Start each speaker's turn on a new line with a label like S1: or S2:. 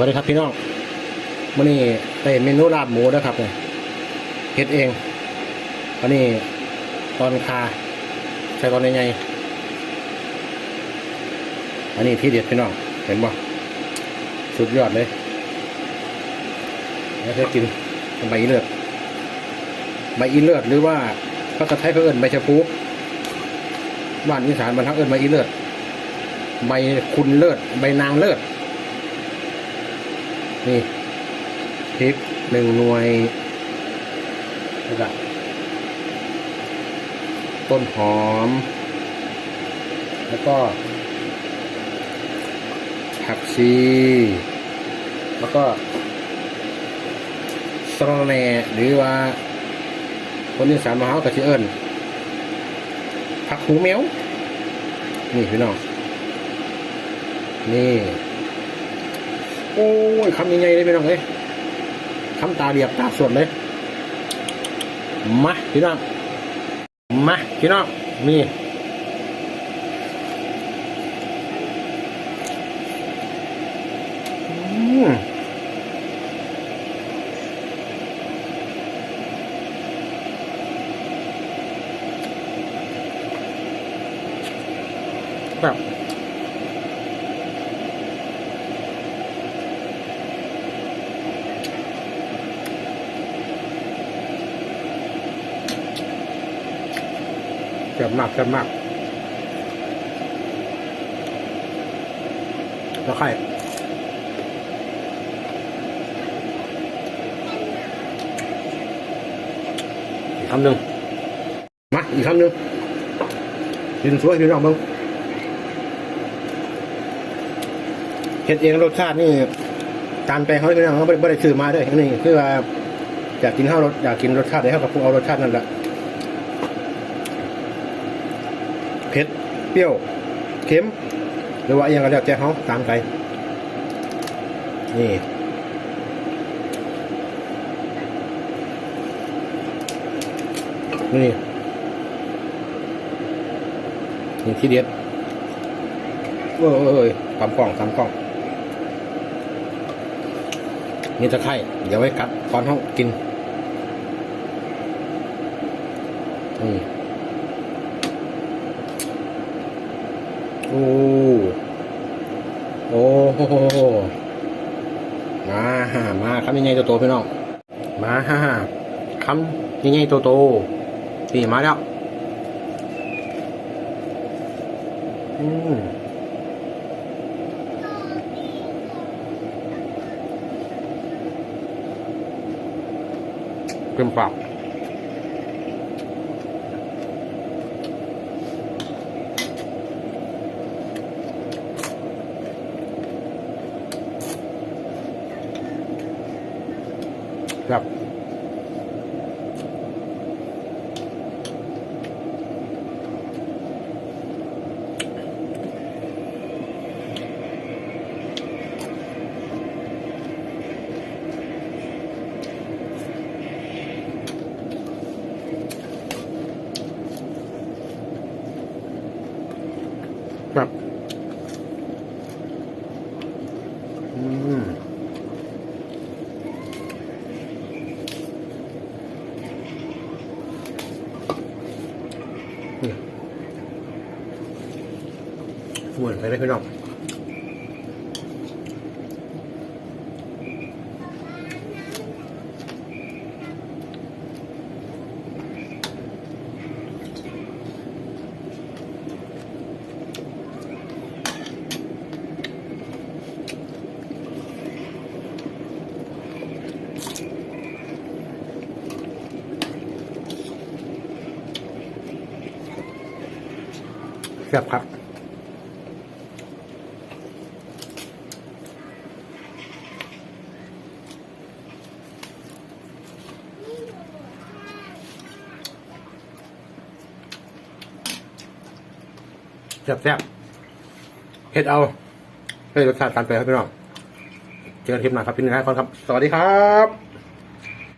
S1: วัสดีครับพี่น้องมื่อนี้ได้เมนูลาบหมูนะครับเนี่ยเฮ็ดเองอันนี้ตอนคาใช้ตอนใหญ่ๆอันนี้ที่เด็ดพี่น้องเห็นบ่สุดยอดเลยแล้วจะกินใบอีเลือดใบอีเลือดหรือว่าภาษาไทยเขาเอิ้นใบชะพูบ้านอีสานมันทักเอิ้นใบอีเลือดใบคุณเลิศใบนางเลิศ นี่พริกหนึ่งหน่วยแล้วก็ต้นหอม แล้วก็ ผักชี แล้วก็สะระแหนหรือว่า คนที่สามมาเฮากระชิเอิญผักหูแมวนี่พี่น้องนี่ โอ้ยคำยังไงเลยพี่น้องเลยคำตาเรียบตาสดเลยมาพี่น้องมาพี่น้องนี่ จ็บมากจ็บมากแล้วไข่อีกคำหนึ่งมาอีกคำหนึ่งกินสวยพี่น้องเบ้างเห็ดเองรสชาตินี่ตามใจเขาพี่น้องเขาไม่ได้ไม่ได้ซื้อมาด้วยนี่คือว่าอยากกินข้าวรสอยากกินรสชาติไหนเขาก็ปรุงเอารสชาตินั่นแหละ เผ็ด เปรี้ยว เค็ม หรือว่าอหยังก็แล้วแต่เขาตามใจนี่นี่นี่ที่เด็ดเอ้ยเอ้ยเอ้ยตามกล้องตามกล้องนี่ตะไคร่เดี๋ยวไว้กัดตอนเขากิน อืม โอ้โหมาฮ่ามาคำยังไงโตๆพี่น้อง มาฮ่าคำยังไงโตๆนี่มาแล้ว อืมเต็มปาก ครับครับ หมุนไปเลยพี่น้องแซ่บครับ แซ่บแซ่บเฮ็ดเอาให้รสชาติการไปครับพี่น้อง เจอกันคลิปหน้าครับพี่หนึ่งครับ สวัสดีครับ